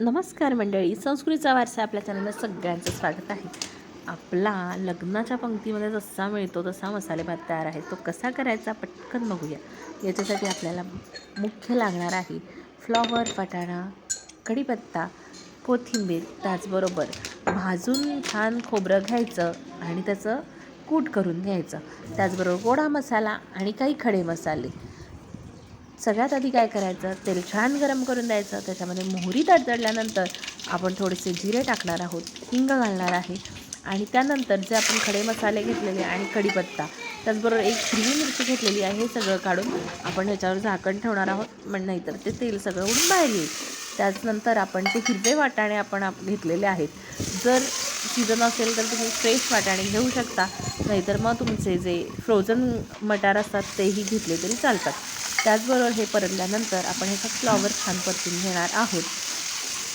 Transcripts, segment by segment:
नमस्कार मंडळी संस्कृतीचा वारसा आपल्या चॅनलला सगळ्यांचं स्वागत आहे. आपला लग्नाच्या पंक्तीमध्ये जसा मिळतो तसा मसाले भात तयार आहे. तो कसा करायचा पटकन बघूया. याच्यासाठी आपल्याला मुख्य लागणार आहे फ्लॉवर पटाणा कढीपत्ता कोथिंबीर त्याचबरोबर भाजून छान खोबरं घ्यायचं आणि त्याचं कूट करून घ्यायचं. त्याचबरोबर गोडा मसाला आणि काही खडे मसाले. सगळ्यात आधी काय करायचं? तेल छान गरम करून द्यायचं. त्याच्यामध्ये मोहरी तडतडल्यानंतर आपण थोडेसे जिरे टाकणार आहोत. हिंग घालणार आहे. आणि त्यानंतर जे आपण खडे मसाले घेतलेले आणि कढीपत्ता त्याचबरोबर एक हिरवी मिरची घेतलेली आहे. हे सगळं काढून आपण ह्याच्यावर झाकण ठेवणार आहोत. पण नाहीतर ते तेल सगळं उडून बाहेर येईल. त्याचनंतर आपण ते हिरवे वाटाणे आपण घेतलेले आहेत जर सीझन असेल तर तुम्ही फ्रेश वाटाणे घेऊ शकता. नाहीतर मग तुमचे जे फ्रोझन मटार असतात तेही घेतले तरी चालतात. त्याचबरोबर हे परतल्यानंतर आपण ह्याचा फ्लॉवर छान परतून घेणार आहोत.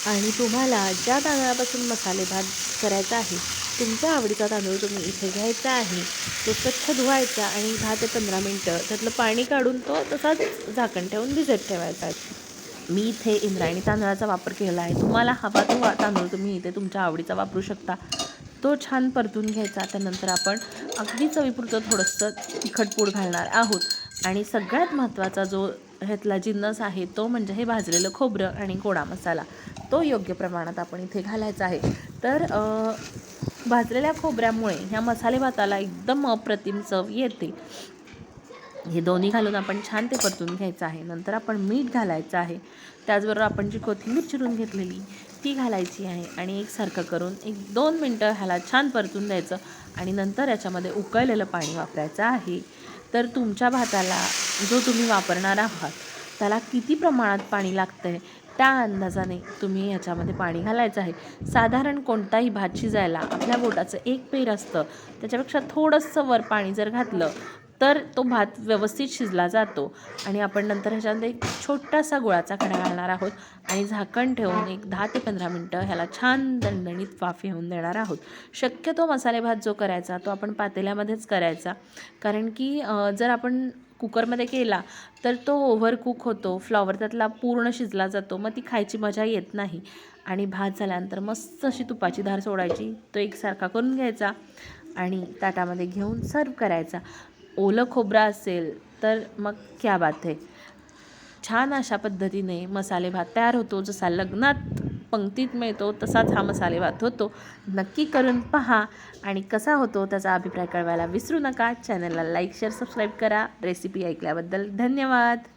आणि तुम्हाला ज्या तांदळापासून मसाले भात करायचा आहे तुमच्या आवडीचा तांदूळ तुम्ही इथे घ्यायचा आहे. तो स्वच्छ धुवायचा आणि दहा ते पंधरा मिनटं त्यातलं पाणी काढून तो तसाच झाकण ठेवून भिजत ठेवायचा मी इथे इंद्रायणी तांदळाचा वापर केला आहे. तुम्हाला हवा तो तांदूळ तुम्ही इथे तुमच्या आवडीचा वापरू शकता. तो छान परतून घ्यायचा. त्यानंतर आपण अगदी चवीपुरतं थोडंसं तिखट पूड घालणार आहोत. आणि सगळ्यात महत्त्वाचा जो ह्यातला जिन्नस आहे तो म्हणजे हे भाजलेलं खोबरं आणि गोडा मसाला. तो योग्य प्रमाणात आपण इथे घालायचा आहे. तर भाजलेल्या खोबऱ्यामुळे ह्या मसाले भाताला एकदम अप्रतिम चव येते. हे दोन्ही घालून आपण छान ते परतून घ्यायचं आहे. नंतर आपण मीठ घालायचं आहे. त्याचबरोबर आपण जी कोथिंबीर चिरून घेतलेली ती घालायची आहे आणि एकसारखं करून एक दोन मिनटं ह्याला छान परतून द्यायचं आणि नंतर याच्यामध्ये उकळलेलं पाणी वापरायचं आहे. तर तुमच्या भाताला जो तुम्ही वापरणार आहात त्याला किती प्रमाणात पाणी लागतं आहे त्या अंदाजाने तुम्ही ह्याच्यामध्ये पाणी घालायचं आहे. साधारण कोणताही भात शिजायला आपल्या बोटाचं एक पेर असतं त्याच्यापेक्षा थोडंसं वर पाणी जर घातलं तर तो भात व्यवस्थित शिजला जातो आणि आपण नंतर ह्याच्यामध्ये एक छोटासा गुळाचा खडा घालणार आहोत आणि झाकण ठेवून एक दहा ते पंधरा मिनटं ह्याला छान दणदणीत वाफ येऊन देणार आहोत. शक्यतो मसाले भात जो करायचा तो आपण पातेल्यामध्येच करायचा. कारण की जर आपण कुकरमध्ये केला तर तो ओव्हर कुक होतो फ्लॉवर त्यातला पूर्ण शिजला जातो मग ती खायची मजा येत नाही. आणि भात झाल्यानंतर मस्त अशी तुपाची धार सोडायची तो एकसारखा करून घ्यायचा आणि ताटामध्ये घेऊन सर्व करायचा. ओलं खोबरं असेल तर मग क्या बात आहे छान अशा पद्धतीने मसाले भात तयार होतो. जसा लग्नात पंक्तीत मिळतो तसाच हा मसाले भात होतो. नक्की करून पहा आणि कसा होतो त्याचा अभिप्राय कळवायला विसरू नका. चॅनलला लाईक शेअर सबस्क्राईब करा. रेसिपी ऐकल्याबद्दल धन्यवाद.